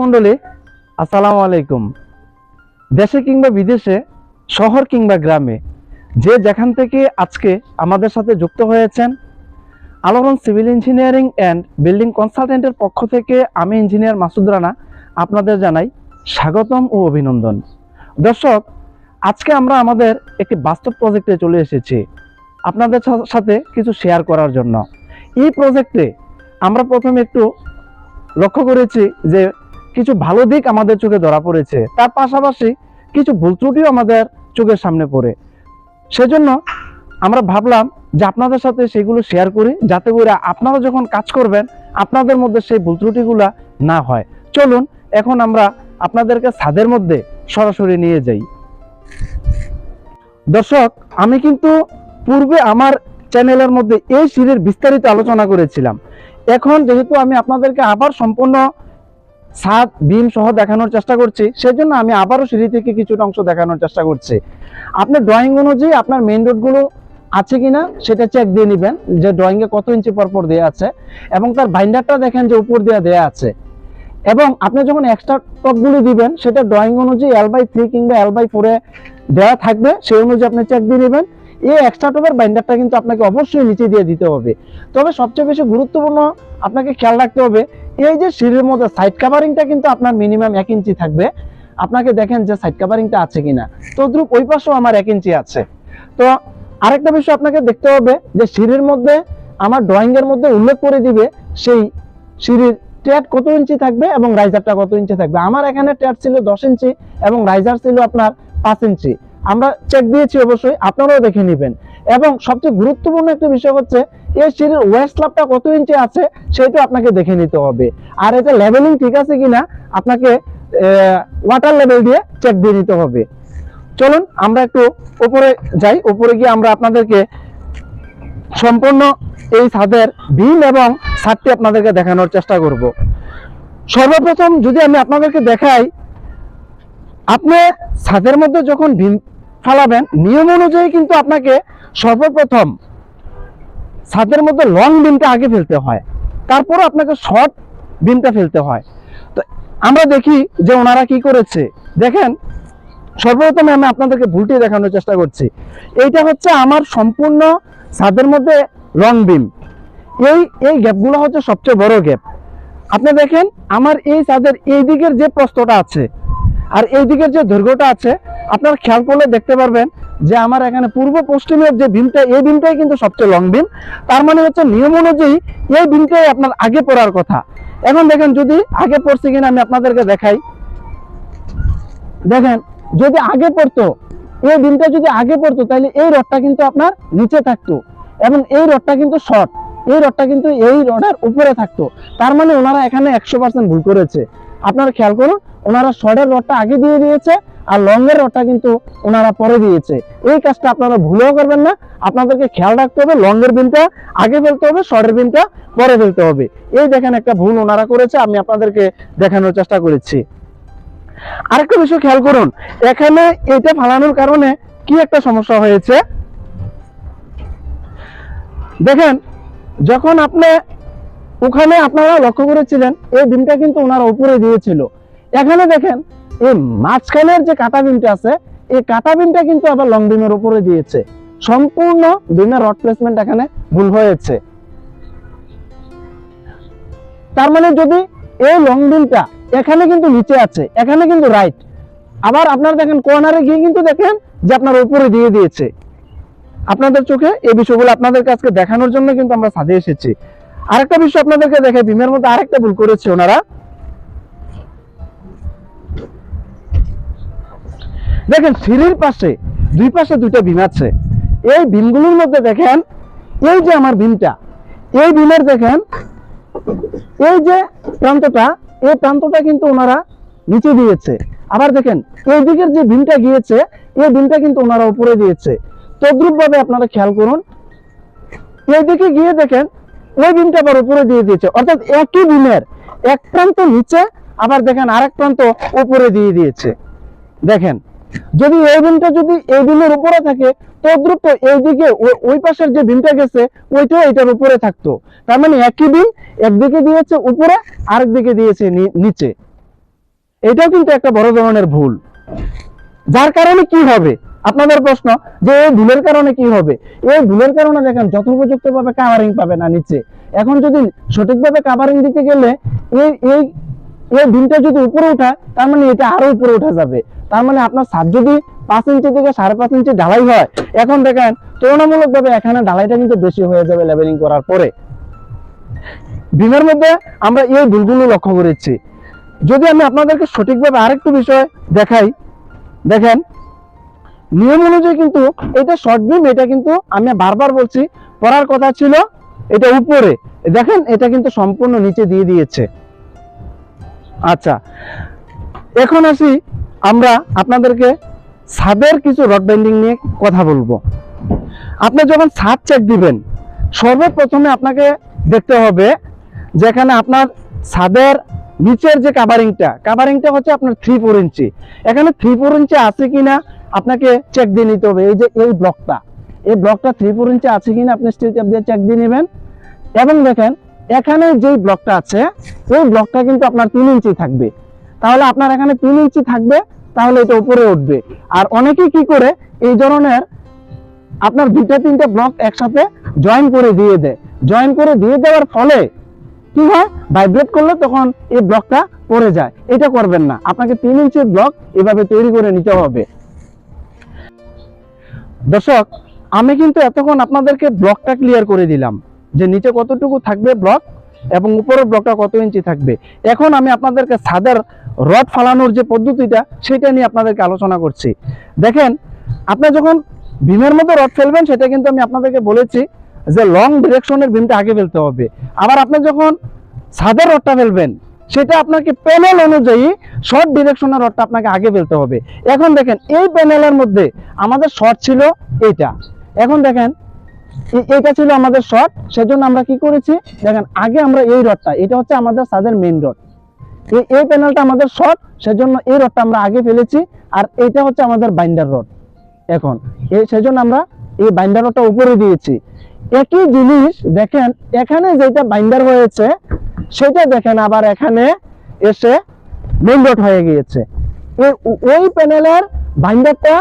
মন্ডলী আসসালামু আলাইকুম। দেশে কিংবা বিদেশে, শহর কিংবা গ্রামে, যে যেখান থেকে আজকে আমাদের সাথে যুক্ত হয়েছেন, Alodon civil engineering and building কনসালটেন্টের পক্ষ থেকে আমি ইঞ্জিনিয়ার মাসুদ রানা আপনাদের জানাই স্বাগতম ও অভিনন্দন। দর্শক, আজকে আমরা আমাদের একটি বাস্তব প্রজেক্টে চলে এসেছি, আপনাদের সাথে কিছু শেয়ার করার জন্য। এই প্রজেক্টে আমরা প্রথমে একটু লক্ষ্য করেছি যে কিছু ভালো দিক আমাদের চোখে ধরা পড়েছে। তার পাশাপাশি কিছু ভুল ত্রুটিও আমাদের চোখের সামনে পড়ে। সেজন্য আমরা ভাবলাম যে আপনাদের সাথে সেগুলো শেয়ার করি, যাতে করে আপনারা যখন কাজ করবেন, আপনাদের মধ্যে সেই ভুল ত্রুটিগুলো না হয়। চলুন, এখন আমরা আপনাদেরকে ছাদের মধ্যে সরাসরি নিয়ে যাই। দর্শক, আমি কিন্তু পূর্বে আমার চ্যানেলের মধ্যে এই সিঁড়ির বিস্তারিত আলোচনা করেছিলাম। এখন যেহেতু আমি আপনাদেরকে আবার সম্পূর্ণ ছাদ বিম সহ দেখানোর চেষ্টা করছি। সেজন্য আমি আবারও সিঁড়ি থেকে কিছুটা অংশ দেখানোর চেষ্টা করছি। আপনার ড্রয়িং অনুযায়ী আপনার মেইন রোডগুলো আছে কিনা সেটা চেক দিয়ে নেবেন, যে ড্রয়িংয়ে কত ইঞ্চি পরপর দেওয়া আছে এবং তার বাইন্ডারটা দেখেন যে উপর দেওয়া দেওয়া আছে। এবং আপনি যখন এক্সট্রা টপগুলি দিবেন, সেটা ড্রয়িং অনুযায়ী এল বাই থ্রি কিংবা এল বাই ফোরে দেওয়া থাকবে, সেই অনুযায়ী আপনি চেক দিয়ে নেবেন। এই এক্সট্রা টপের বাইন্ডারটা কিন্তু আপনাকে অবশ্যই নিচে দিয়ে দিতে হবে। তবে সবচেয়ে বেশি গুরুত্বপূর্ণ আপনাকে খেয়াল রাখতে হবে, এই যে সিঁড়ির মধ্যে সাইড কাভারিংটা কিন্তু আপনার মিনিমাম এক ইঞ্চি থাকবে। আপনাকে দেখেন যে সাইড কাভারিংটা আছে কিনা। তদ্রুপ ওই পাশেও আমার এক ইঞ্চি আছে। তো আরেকটা বিষয় আপনাকে দেখতে হবে যে সিঁড়ির মধ্যে আমার ড্রয়িং এর মধ্যে উল্লেখ করে দিবে সেই সিঁড়ির ট্যাট কত ইঞ্চি থাকবে এবং রাইজারটা কত ইঞ্চি থাকবে। আমার এখানে ট্যাট ছিল দশ ইঞ্চি এবং রাইজার ছিল আপনার পাঁচ ইঞ্চি আমরা চেক দিয়েছি অবশ্যই, আপনারাও দেখে নেবেন। এবং সবচেয়ে গুরুত্বপূর্ণ একটা বিষয় হচ্ছে, এই সিঁড়ির ওয়েস্ট স্ল্যাবটা কত ইঞ্চি আছে, সেটা আপনাকে দেখে নিতে হবে। আর এটা লেভেলিং ঠিক আছে কিনা, আপনাকে ওয়াটার লেভেল দিয়ে চেক দিয়ে নিতে হবে। চলুন, আমরা একটু উপরে যাই। উপরে গিয়ে আমরা আপনাদেরকে সম্পূর্ণ এই ছাদের বিম এবং ছাদটি আপনাদেরকে দেখানোর চেষ্টা করব। সর্বপ্রথম যদি আমি আপনাদেরকে দেখাই আপনি ছাদের মধ্যে যখন বিম ফালাবেন, নিয়ম অনুযায়ী কিন্তু আপনাকে সর্বপ্রথম ছাদের মধ্যে লং বিমটা আগে ফেলতে হয়। তারপর আপনাকে শর্ট বিমটা ফেলতে হয়। তো আমরা দেখি যে ওনারা কি করেছে। দেখেন, সর্বপ্রথম আমি আপনাদেরকে ভুলটি দেখানোর চেষ্টা করছি। এইটা হচ্ছে আমার সম্পূর্ণ ছাদের মধ্যে লং বিম এই এই গ্যাপগুলো হচ্ছে সবচেয়ে বড় গ্যাপ। আপনি দেখেন, আমার এই ছাদের এই দিকের যে প্রস্তটা আছে আর এই দিকের যে দৈর্ঘ্যটা আছে, আপনার খেয়াল করলে দেখতে পারবেন যে আমার এখানে পূর্ব পশ্চিমের যে বিমটা এই বিমটাই কিন্তু সবচেয়ে লং বিম তার মানে হচ্ছে নিয়ম অনুযায়ী এই বিমটাই আপনার আগে পড়ার কথা। এখন দেখেন যদি আগে পড়ছে কিনা আমি আপনাদেরকে দেখাই। দেখেন, যদি আগে পড়তো, এই বিমটা যদি আগে পড়তো, তাহলে এই রডটা কিন্তু আপনার নিচে থাকতো এবং এই রডটা কিন্তু শর্ট এই রডটা কিন্তু এই রডের উপরে থাকতো। তার মানে ওনারা এখানে একশো পার্সেন্ট ভুল করেছে। আপনারা খেয়াল করুন, ওনারা শর্টের রডটা আগে দিয়ে দিয়েছে আর লং এর রডটা কিন্তু ওনারা পরে দিয়েছে। এই কাজটা আপনারা ভুলেও করবেন না, আপনাদেরকে খেয়াল রাখতে হবে লং এর বিনটা আগে ফেলতে হবে, শর্টের বিনটা পরে ফেলতে হবে। এই দেখেন একটা ভুল ওনারা করেছে, আমি আপনাদেরকে দেখানোর চেষ্টা করেছি। আরেকটা বিষয় খেয়াল করুন, এখানে এটা ফালানোর কারণে কি একটা সমস্যা হয়েছে? দেখেন, যখন আপনি ওখানে আপনারা লক্ষ্য করেছিলেন, এই বিমটা কিন্তু ওনারা উপরে দিয়েছিল। এখানে দেখেন, এই মাঝখানের যে কাটা বিমটা আছে, এই কাটা বিমটা কিন্তু আবার লং বিমের উপরে দিয়েছে। সম্পূর্ণ বিমের রড প্লেসমেন্ট এখানে ভুল হয়েছে। তার মানে যদি এই লং বিমটা এখানে কিন্তু নিচে আছে, এখানে কিন্তু রাইট আবার আপনারা দেখেন কর্নারে গিয়ে কিন্তু দেখেন যে আপনার উপরে দিয়ে দিয়েছে। আপনাদের চোখে এই বিষয়গুলো আপনাদের কাছে দেখানোর জন্য কিন্তু আমরা সাথে এসেছি। আরেকটা বিষয় আপনাদেরকে দেখে বিমের মধ্যে আরেকটা ভুল করেছে ওনারা। দেখেন, সিঁড়ির পাশে, দুই পাশে দুইটা বিম আছে। এই বিমগুলোর মধ্যে দেখেন, এই যে আমার বিমটা এই বিমের দেখেন, এই যে প্রান্তটা, এই প্রান্তটা কিন্তু ওনারা নিচে দিয়েছে। আবার দেখেন, এই দিকের যে বিমটা গিয়েছে, এই বিমটা কিন্তু ওনারা উপরে দিয়েছে। তদ্রুপ ভাবে আপনারা খেয়াল করুন, এই দিকে গিয়ে দেখেন ওই বিমটা আবার উপরে দিয়ে দিয়েছে। অর্থাৎ একই বিমের এক প্রান্ত নিচে, আবার দেখেন আরেক প্রান্ত উপরে দিয়ে দিয়েছে। দেখেন, যদি এই বিমটা যদি এই বিমের উপরে থাকে, তদ্রুপ এইদিকে ওই- পাশের যে বিমটা গেছে, ওইটাও এটার উপরে থাকতো। তার মানে একই বিম একদিকে দিয়েছে উপরে আরেক দিকে দিয়েছে নিচে। এটাও কিন্তু একটা বড় ধরনের ভুল। যার কারণে কি হবে? আপনাদের প্রশ্ন যে এই ভুলের কারণে কি হবে? এই ভুলের কারণে দেখেন যথোপযুক্ত ভাবে কাভারিং পাবে না নিচে। এখন যদি সঠিকভাবে কাভারিং দিতে গেলে এই এই এই ডিমটা যদি উপরে উঠায় তার মানে এটা আরও উপরে উঠা যাবে। তার মানে আপনার ছাদ যদি পাঁচ ইঞ্চি থেকে সাড়ে পাঁচ ইঞ্চি ঢালাই হয়, এখন দেখেন তুলনামূলক ভাবে এখানে ঢালাইটা কিন্তু বেশি হয়ে যাবে লেভেলিং করার পরে। বিমের মধ্যে আমরা এই ভুলগুলো লক্ষ্য করেছি। যদি আমি আপনাদেরকে সঠিকভাবে আরেকটু বিষয় দেখাই, দেখেন নিয়ম অনুযায়ী কিন্তু এটা শর্ট বিম এটা কিন্তু আমি বারবার বলছি, পড়ার কথা ছিল, এটা উপরে। দেখেন, এটা কিন্তু সম্পূর্ণ নিচে দিয়ে দিয়েছে। আচ্ছা এখন আসি আমরা আপনাদেরকে ছাদের কিছু রড বাইন্ডিং নিয়ে কথা বলব। আপনি যখন ছাদ চেক দিবেন, সর্বপ্রথমে আপনাকে দেখতে হবে যেখানে আপনার ছাদের নিচের যে কাভারিংটা কাভারিংটা হচ্ছে আপনার থ্রি ফোর ইঞ্চি এখানে থ্রি ফোর ইঞ্চি আছে কিনা আপনাকে চেক দিয়ে নিতে হবে। এই যে এই ব্লকটা এই ব্লকটা থ্রি ফোর ইঞ্চি আছে কিনা আপনি স্টিল টেপ দিয়ে চেক দিয়ে নেবেন। এবং দেখেন, এখানে যেই ব্লকটা আছে, ওই ব্লকটা কিন্তু আপনার তিন ইঞ্চি থাকবে। তাহলে আপনার এখানে তিন ইঞ্চি থাকবে, তাহলে এটা উপরে উঠবে। আর অনেকেই কি করে, এই ধরনের আপনার দুইটা তিনটা ব্লক একসাথে জয়েন করে দিয়ে দেয়। জয়েন করে দিয়ে দেওয়ার ফলে কি হয়? ভাইব্রেট করলে তখন এই ব্লকটা পড়ে যায়। এটা করবেন না। আপনাকে তিন ইঞ্চির ব্লক এভাবে তৈরি করে নিতে হবে। দর্শক, আমি কিন্তু এতক্ষণ আপনাদেরকে ব্লকটা ক্লিয়ার করে দিলাম যে নিচে কতটুকু থাকবে ব্লক এবং উপরের ব্লকটা কত ইঞ্চি থাকবে। এখন আমি আপনাদেরকে ছাদের রড ফালানোর যে পদ্ধতিটা, সেটা নিয়ে আপনাদেরকে আলোচনা করছি। দেখেন, আপনি যখন ভীমের মধ্যে রড ফেলবেন, সেটা কিন্তু আমি আপনাদেরকে বলেছি যে লং ডিরেকশনের বিমটা আগে ফেলতে হবে। আবার আপনি যখন ছাদের রডটা ফেলবেন সেটা আপনাকে প্যানেল অনুযায়ী শর্ট ডিরেকশনের রডটা আপনাকে আগে ফেলতে হবে। এখন দেখেন, এই প্যানেলের মধ্যে আমাদের শর্ট ছিল এইটা। এখন দেখেন এ- এইটা ছিল আমাদের শর্ট সেজন্য আমরা কি করেছি? দেখেন, আগে আমরা এই রডটা এটা হচ্ছে আমাদের ছাদের মেইন রড এই প্যানেলটা আমাদের শর্ট সেজন্য এই রডটা আমরা আগে ফেলেছি, আর এইটা হচ্ছে আমাদের বাইন্ডার রড এখন, এই সেজন্য আমরা এই বাইন্ডার রডটা উপরে দিয়েছি। একই জিনিস, দেখেন, এখানে যেটা বাইন্ডার হয়েছে সেটা দেখেন আবার এখানে এসে মেইন রড হয়ে গিয়েছে। ওই প্যানেলের বাইন্ডারটা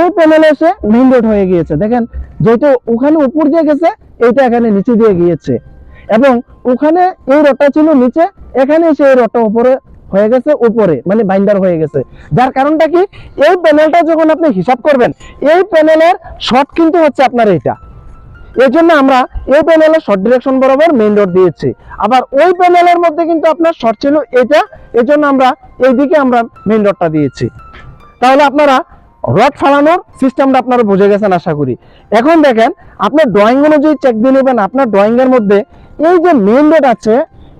এই প্যানেলে এসে মেইন রড হয়ে গিয়েছে। দেখেন, যেহেতু ওখানে উপর দিয়ে গেছে, এইটা এখানে নিচে দিয়ে গিয়েছে। এবং ওখানে এই রডটা ছিল নিচে, এখানে এসে এই রডটা উপরে হয়ে গেছে, উপরে মানে বাইন্ডার হয়ে গেছে। যার কারণটা কি? এই প্যানেলটা যখন আপনি হিসাব করবেন, এই প্যানেলের শর্ট কিন্তু হচ্ছে আপনার এইটা। এই জন্য আমরা এই প্যানেলের শর্ট ডিরেকশন বরাবর মেইন রোড দিয়েছি। আবার ওই প্যানেলের মধ্যে কিন্তু আপনার শর্ট ছিল এটা এই জন্য আমরা এইদিকে আমরা মেইন রোডটা দিয়েছি। তাহলে আপনারা রড ফালানোর সিস্টেমটা আপনারা বুঝে গেছেন আশা করি। এখন দেখেন, আপনার ড্রয়িং অনুযায়ী চেক দিয়ে নেবেন। আপনার ড্রয়িং এর মধ্যে এই যে মেইন রোড আছে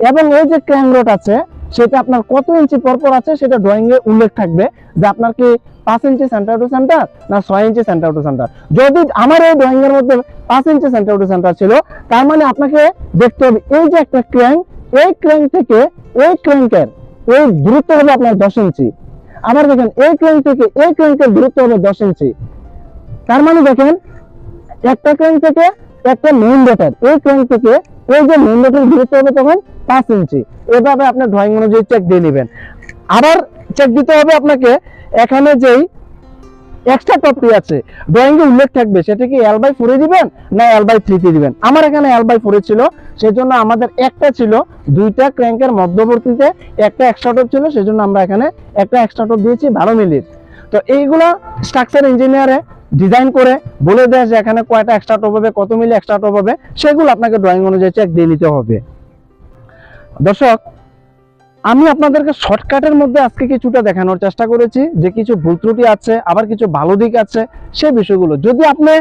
এবং এই যে ক্র্যাং রোড আছে সেটা আপনার কত ইঞ্চি পরপর আছে সেটা ড্রয়িং এ উল্লেখ থাকবে যে আপনার কি পাঁচ ইঞ্চি সেন্টার টু সেন্টার না ছয় ইঞ্চি সেন্টার টু সেন্টার যদি আমার এই ড্রয়িং এর মধ্যে পাঁচ ইঞ্চি সেন্টার টু সেন্টার ছিল, তার মানে আপনাকে দেখতে হবে এই যে একটা ক্র্যাঙ্ক এই ক্র্যাঙ্ক থেকে এই ক্র্যাঙ্কের এই দূরত্ব হবে আপনার দশ ইঞ্চি আবার দেখেন, এই ক্র্যাঙ্ক থেকে এই ক্র্যাঙ্কের দূরত্ব হবে দশ ইঞ্চি তার মানে দেখেন, একটা ক্র্যাঙ্ক থেকে একটা মেইন ডটের এই ক্র্যাঙ্ক থেকে এই যে মেইন ডটের দূরত্ব হবে তখন পাঁচ ইঞ্চি। এভাবে আপনার ড্রয়িং অনুযায়ী চেক দিয়ে নেবেন। আবার চেক দিতে হবে আপনাকে, এখানে যেই এক্সট্রা টপটি আছে ড্রয়িং উল্লেখ থাকবে, সেটা কি এল বাই ফোরে দিবেন না এল বাই থ্রিতে দিবেন? আমার এখানে এল বাই ফোরে ছিল, সেজন্য আমাদের একটা ছিল, দুইটা ক্র্যাঙ্কের মধ্যবর্তীতে একটা এক্সট্রা টপ ছিল, সেজন্য আমরা এখানে একটা এক্সট্রা টপ দিয়েছি বারো মিলির। তো এইগুলো স্ট্রাকচার ইঞ্জিনিয়ারে ডিজাইন করে বলে দেয় যে এখানে কয়টা এক্সট্রা টপ হবে, কত মিলি এক্সট্রা টপ হবে, সেগুলো আপনাকে ড্রয়িং অনুযায়ী চেক দিয়ে নিতে হবে। দর্শক, আমি আপনাদেরকে শর্টকাটের মধ্যে আজকে কিছুটা দেখানোর চেষ্টা করেছি, যে কিছু ভুল ত্রুটি আছে, আবার কিছু ভালো দিক আছে সেই বিষয়গুলো। যদি আপনি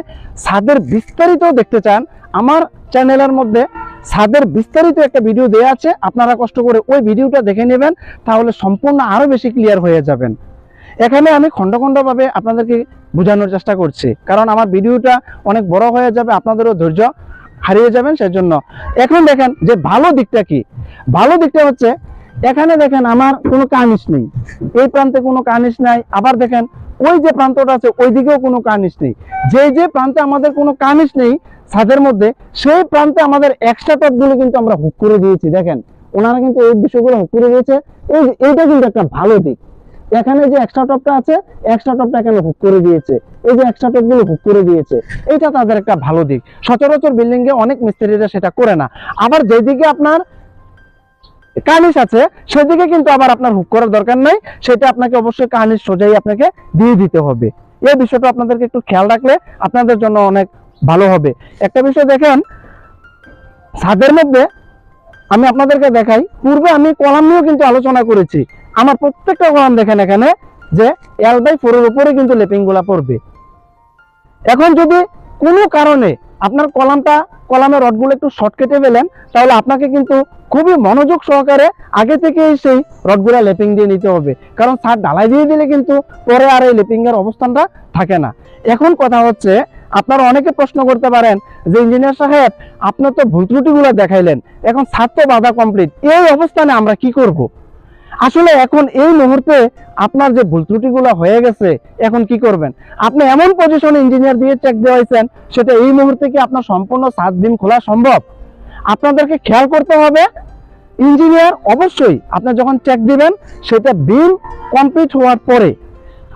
ছাদের বিস্তারিত দেখতে চান, আমার চ্যানেলের মধ্যে ছাদের বিস্তারিত একটা ভিডিও দেওয়া আছে, আপনারা কষ্ট করে ওই ভিডিওটা দেখে নেবেন, তাহলে সম্পূর্ণ আরও বেশি ক্লিয়ার হয়ে যাবেন। এখানে আমি খণ্ড খণ্ড ভাবে আপনাদেরকে বোঝানোর চেষ্টা করছি। কারণ আমার ভিডিওটা অনেক বড় হয়ে যাবে, আপনাদেরও ধৈর্য হারিয়ে যাবেন সেজন্য। এখন দেখেন যে ভালো দিকটা কি? ভালো দিকটা হচ্ছে, এখানে দেখেন আমার কোনো কানিস নেই। এই প্রান্তে কোনো কানিস নাই। আবার দেখেন, ওই যে প্রান্তটা আছে, ওই দিকেও কোনো কানিস নেই। যে যে প্রান্তে আমাদের কোনো কানিস নেই ছাদের মধ্যে, সেই প্রান্তে আমাদের এক্সট্রা টপগুলো কিন্তু আমরা হুক করে দিয়েছি। দেখেন, ওনারা কিন্তু এই বিষয়গুলো হুক করে দিয়েছে। এই, এইটা কিন্তু একটা ভালো দিক। এখানে যে এক্সট্রা টপটা আছে এক্সট্রা টপটা এখানে হুক করে দিয়েছে। এই যে এক্সট্রা টপগুলো হুক করে দিয়েছে এটা তাদের একটা ভালো দিক। সচরাচর বিল্ডিং এ অনেক মিস্ত্রিরা সেটা করে না। আবার যেদিকে আপনার কার্নিশ আছে, সেদিকে কিন্তু আবার আপনার হুক করার দরকার নাই। সেটা আপনাকে অবশ্যই কার্নিশ সোজাই আপনাকে দিয়ে দিতে হবে। এই বিষয়টা আপনাদেরকে একটু খেয়াল রাখলে আপনাদের জন্য অনেক ভালো হবে। একটা বিষয় দেখেন, ছাদের মধ্যে আমি আপনাদেরকে দেখাই, পূর্বে আমি কলাম নিয়েও কিন্তু আলোচনা করেছি। আমার প্রত্যেকটা কলাম দেখেন এখানে যে এল বাই ফোরের উপরে কিন্তু লেপিংগুলা পড়বে। এখন যদি কোনো কারণে আপনার কলামটা, কলামের রডগুলো একটু শর্ট কেটে পেলেন তাহলে আপনাকে কিন্তু খুবই মনোযোগ সহকারে আগে থেকেই সেই রডগুলা লেপিং দিয়ে নিতে হবে। কারণ ছাদ ঢালাই দিয়ে দিলে কিন্তু পরে আর এই লেপিং এর অবস্থানটা থাকে না। এখন কথা হচ্ছে, আপনারা অনেকে প্রশ্ন করতে পারেন যে, ইঞ্জিনিয়ার সাহেব, আপনার তো ভুল ত্রুটিগুলো দেখাইলেন। এখন ছাদ তো বাধা কমপ্লিট এই অবস্থানে আমরা কি করব। আসলে এখন এই মুহূর্তে আপনার যে ভুল ত্রুটিগুলো হয়ে গেছে, এখন কি করবেন? আপনি এমন পজিশনে ইঞ্জিনিয়ার দিয়ে চেক দেওয়াইছেন, সেটা এই মুহূর্তে কি আপনার সম্পূর্ণ সাত দিন খোলা সম্ভব? আপনাদেরকে খেয়াল করতে হবে ইঞ্জিনিয়ার অবশ্যই আপনার যখন চেক দিবেন, সেটা বিম কমপ্লিট হওয়ার পরে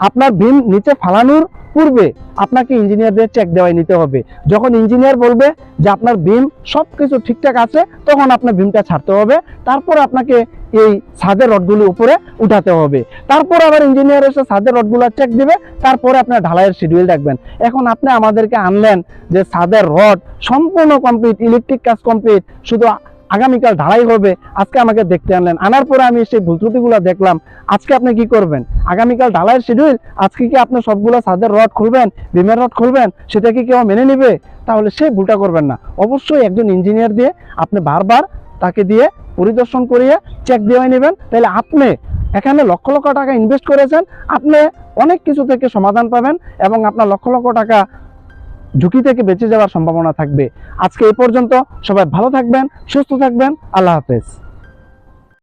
আপনার বিম নিচে ফালানোর পূর্বে আপনাকে ইঞ্জিনিয়ারদের চেক দেওয়াই নিতে হবে। যখন ইঞ্জিনিয়ার বলবে যে আপনার বিম সব কিছু ঠিকঠাক আছে, তখন আপনার বিমটা ছাড়তে হবে। তারপর আপনাকে এই ছাদের রডগুলো উপরে উঠাতে হবে। তারপর আবার ইঞ্জিনিয়ার এসে ছাদের রডগুলো চেক দিবে, তারপরে আপনার ঢালাইয়ের শিডিউল রাখবেন এখন আপনি আমাদেরকে আনলেন যে ছাদের রড সম্পূর্ণ কমপ্লিট ইলেকট্রিক কাজ কমপ্লিট শুধু আগামীকাল ঢালাই হবে, আজকে আমাকে দেখতে আনলেন। আনার পরে আমি সেই ভুল ত্রুটিগুলো দেখলাম, আজকে আপনি কি করবেন? আগামীকাল ঢালাইয়ের শিডিউল আজকে কি আপনি সবগুলো ছাদের রড খুলবেন বিমের রড খুলবেন, সেটা কি কেউ মেনে নেবে? তাহলে সেই ভুলটা করবেন না। অবশ্যই একজন ইঞ্জিনিয়ার দিয়ে আপনি বারবার তাকে দিয়ে পরিদর্শন করিয়ে চেক দিয়ে নেবেন। তাহলে আপনি এখানে লক্ষ লক্ষ টাকা ইনভেস্ট করেছেন, আপনি অনেক কিছু থেকে সমাধান পাবেন এবং আপনার লক্ষ লক্ষ টাকা ঝুঁকি থেকে বেঁচে যাওয়ার সম্ভাবনা থাকবে। আজকে এই পর্যন্ত সবাই ভালো থাকবেন, সুস্থ থাকবেন, আল্লাহ হাফেজ।